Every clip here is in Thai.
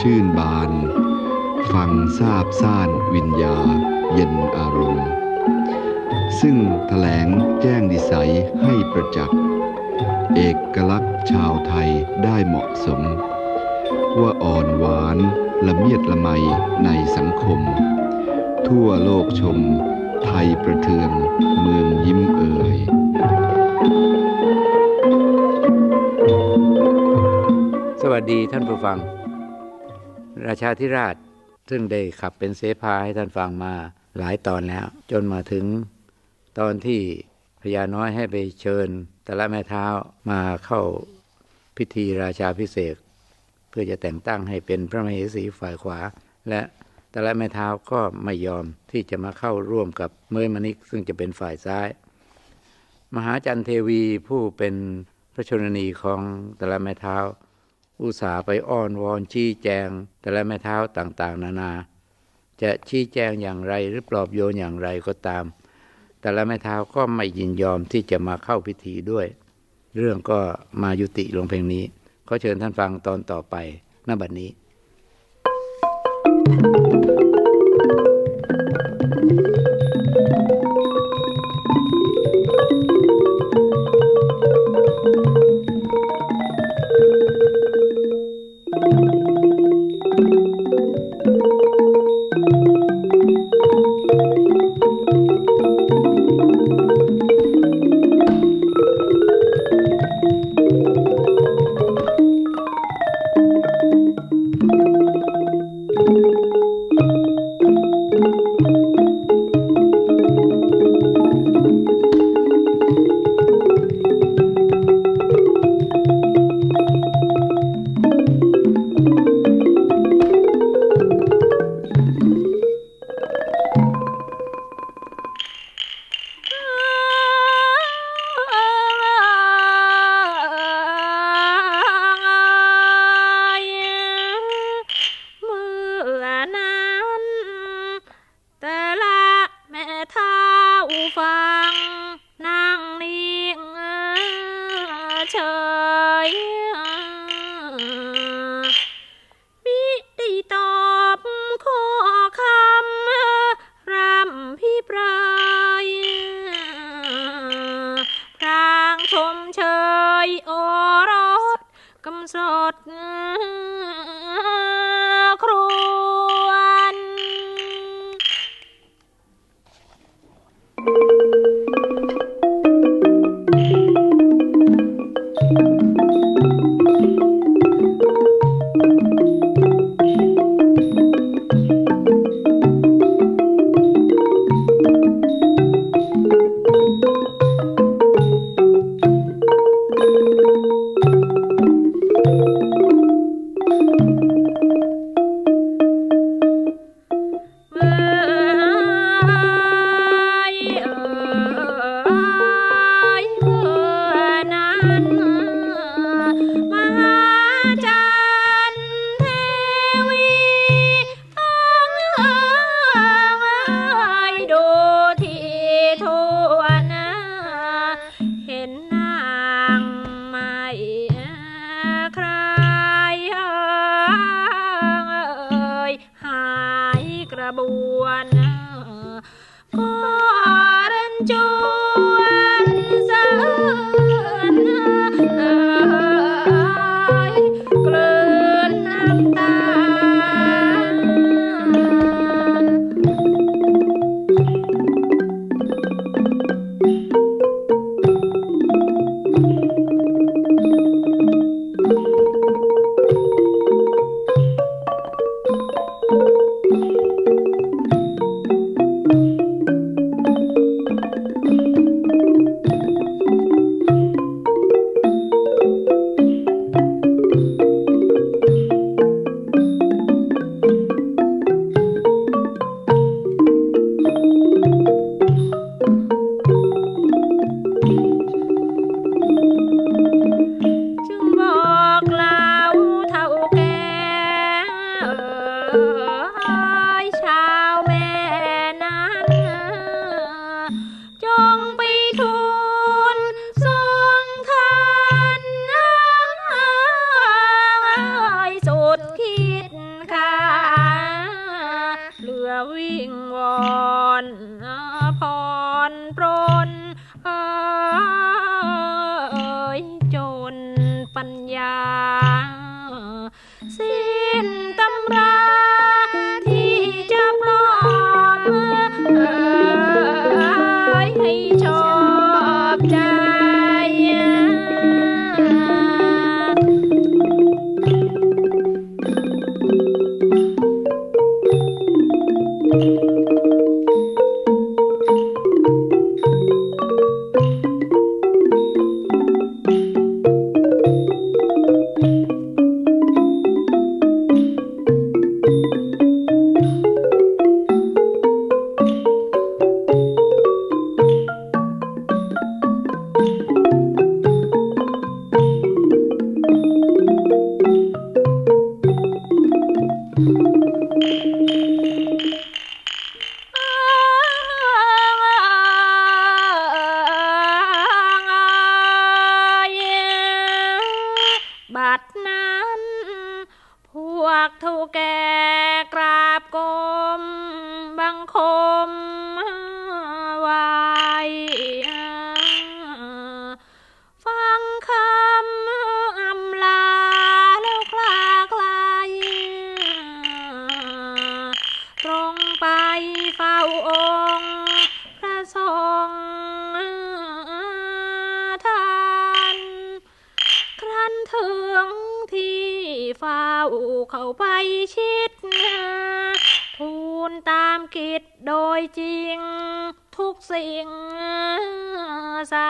ชื่นบาน ฟังทราบซ่านวิญญา เย็นอารมณ์ ซึ่งแถลงแจ้งดิสัยให้ประจักษ์ เอกลักษณ์ชาวไทยได้เหมาะสม ว่าอ่อนหวานละเมียดละไมในสังคม ทั่วโลกชม ไทยประเทืองเมืองยิ้มเอ่ยสวัสดีท่านผู้ฟัง ราชาธิราช ซึ่งได้ขับเป็นเสภาให้ท่านฟังมาหลายตอนแล้ว จนมาถึงตอนที่พญาน้อยให้ไปเชิญ แต่ละแม่เท้ามาเข้าพิธีราชาพิเศษเพื่อจะแต่งตั้งให้เป็นพระมเหสีฝ่ายขวา และแต่ละแม่เท้าก็ไม่ยอมที่จะมาเข้าร่วมกับเมยมณิก ซึ่งจะเป็นฝ่ายซ้าย มหาจันเทวีผู้เป็นพระชนนีของแต่ละแม่เท้า อุตส่าห์ไปอ้อนวอนชี้แจง แต่ละแม่เท้าต่างๆ นานา จะชี้แจงอย่างไรหรือปลอบโยนอย่างไรก็ตาม แต่ละแม่เท้าก็ไม่ยินยอมที่จะมาเข้าพิธีด้วย เรื่องก็มายุติลงเพียงนี้ ขอเชิญท่านฟังตอนต่อไปณบัดนี้เ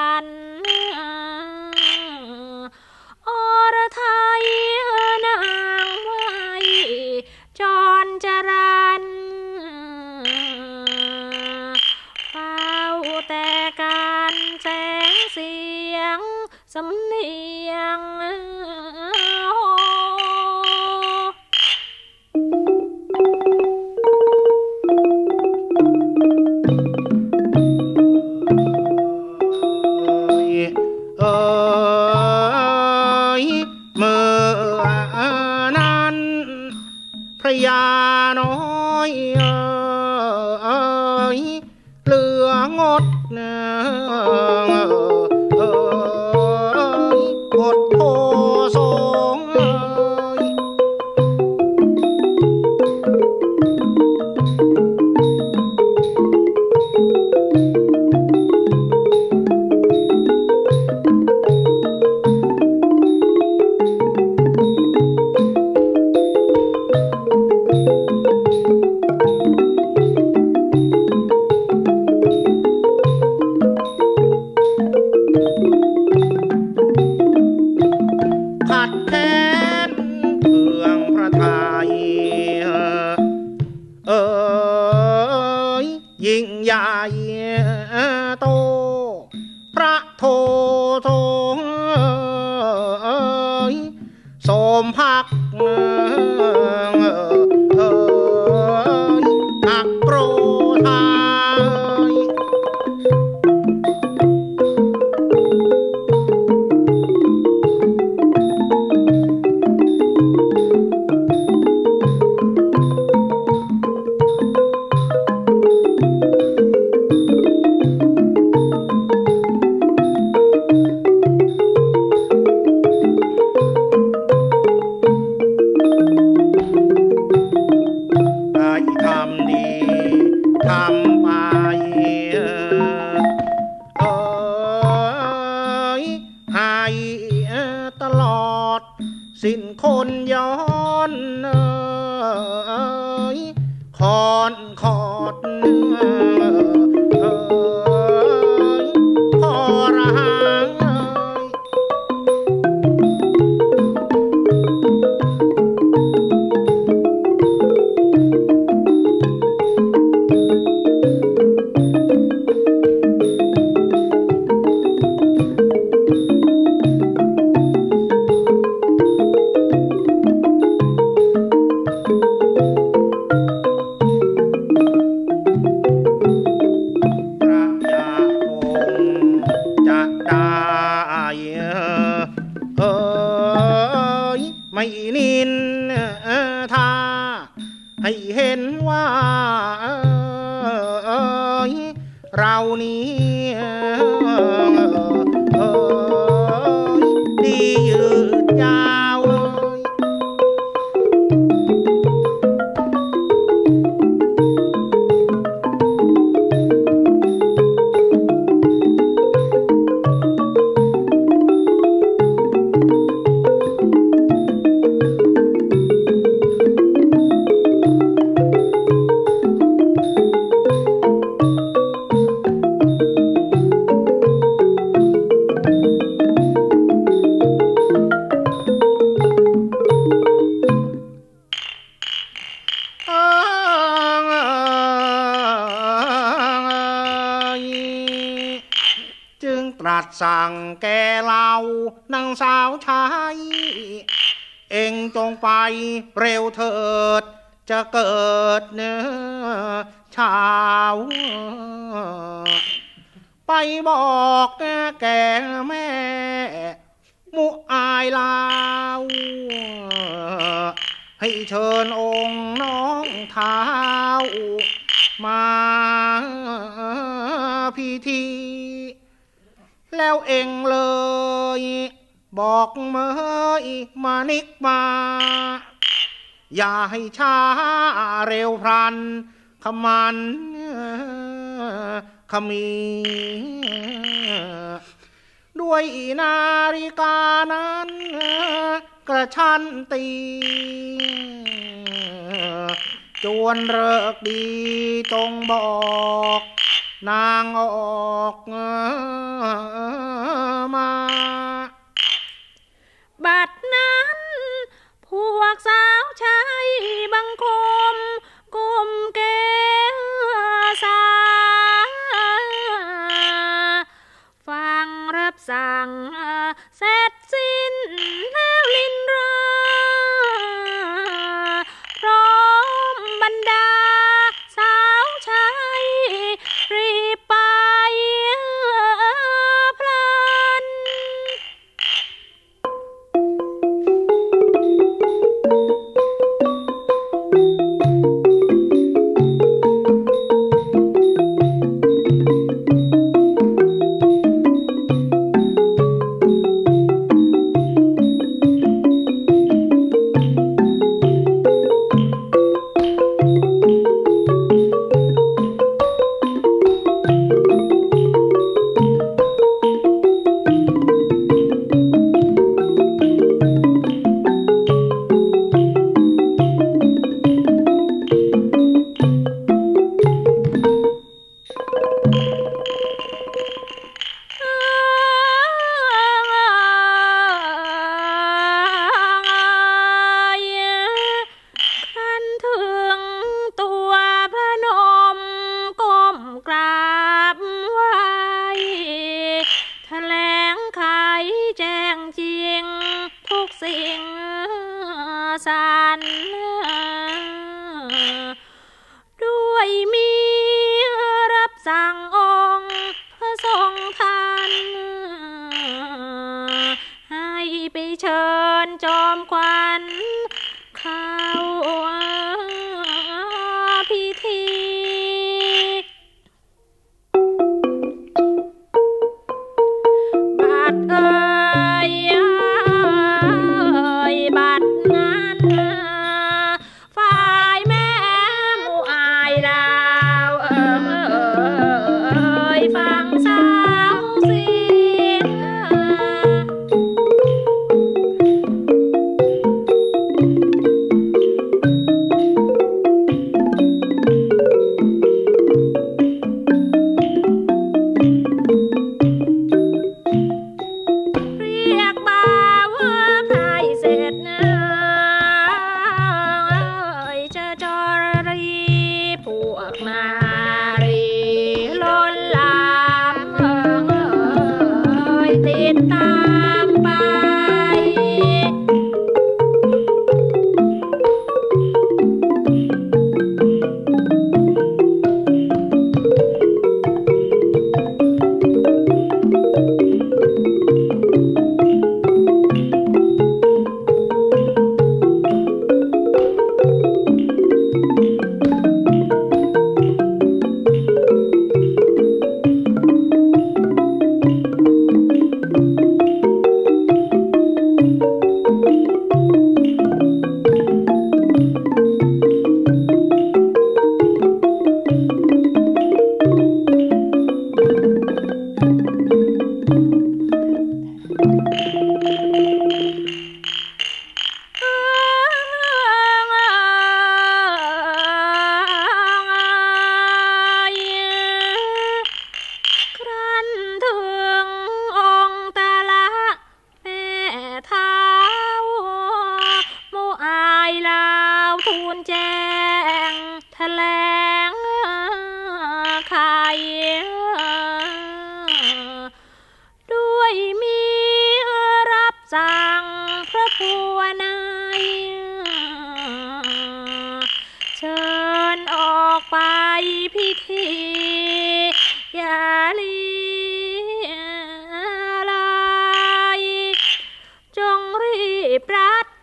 กัน สั่งแกเรานางสาวชายเองจงไปเร็วเถิด จะเกิดเนื้อชาวไปบอกแกแม่ มุอายลาวให้เชิญองค์น้องเท้ามาพิธี แล้วเองเลย บอกเมยมานิกมา อย่าให้ช้าเร็วพรันขมันขมี ด้วยนาฬิกานั้น กระชันตี จวนเลิกดีตรงบอก นางออกมา บัดนั้น พวกสาวชายบังคมกุมเกศาฟังรับสั่งเสร็จสิ้นแล้วลินรา Charlie.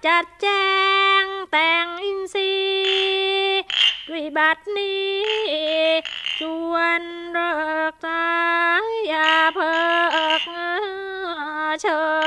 chát chang tàng in si quy bát ni chuan rực tai à phật chơi.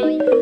bye.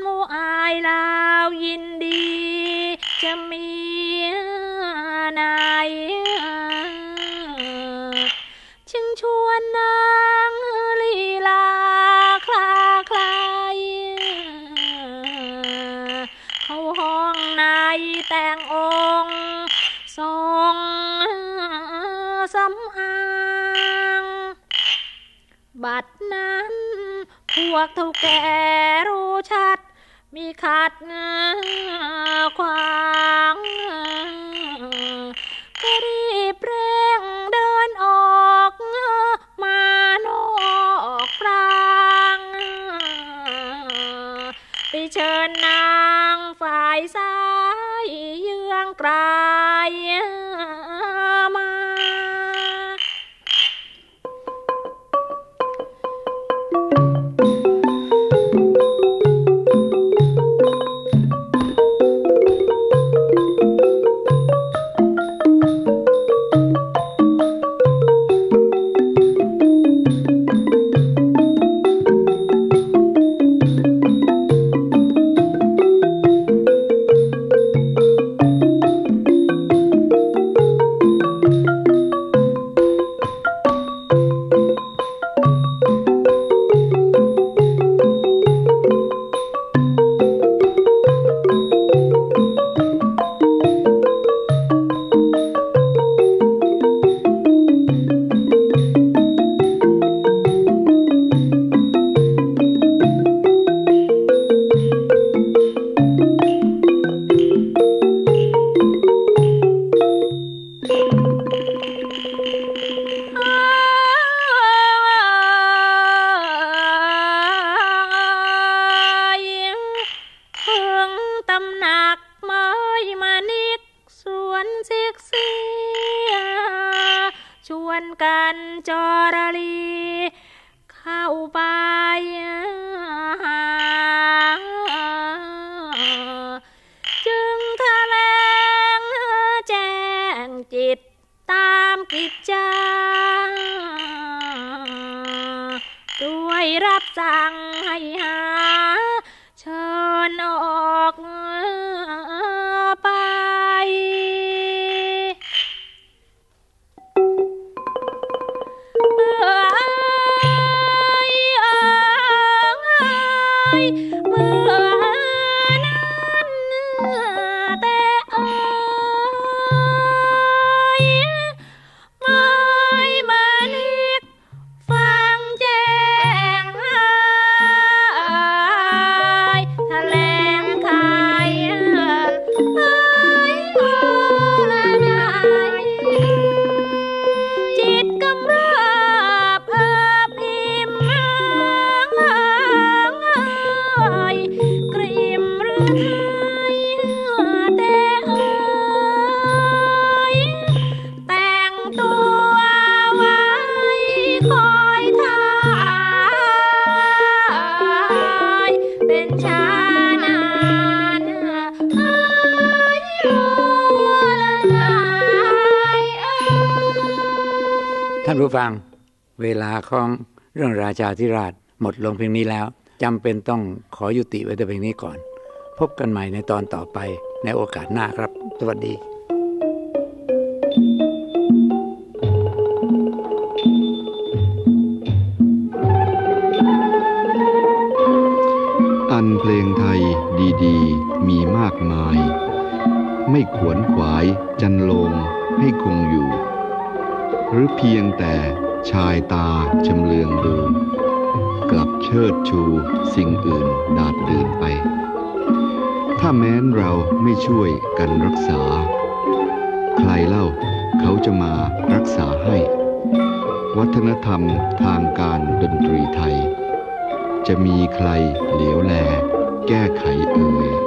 โมอายลาวยินดี จะมี วกเท่าแก่รู้ชัด มีขัดขวางก็รีบเร่งเดินออกมานอกปรางไปเชิญนางฝ่ายซ้ายเยื้องกลาง ของเรื่องราชาธิราชหมดลงเพียงนี้แล้วจำเป็นต้องขอยุติไว้แต่เพียงนี้ก่อน พบกันใหม่ในตอนต่อไปในโอกาสหน้าครับ สวัสดีอันเพลงไทยดีๆ มีมากมาย ไม่ขวนขวายจันลงให้คงอยู่ หรือเพียงแต่ ชายตาชำเลืองดู กลับเชิดชูสิ่งอื่นดาดเดินไป ถ้าแม้นเราไม่ช่วยกันรักษา ใครเล่าเขาจะมารักษาให้ วัฒนธรรมทางการดนตรีไทย จะมีใครเหลียวแล แก้ไขเอ่ย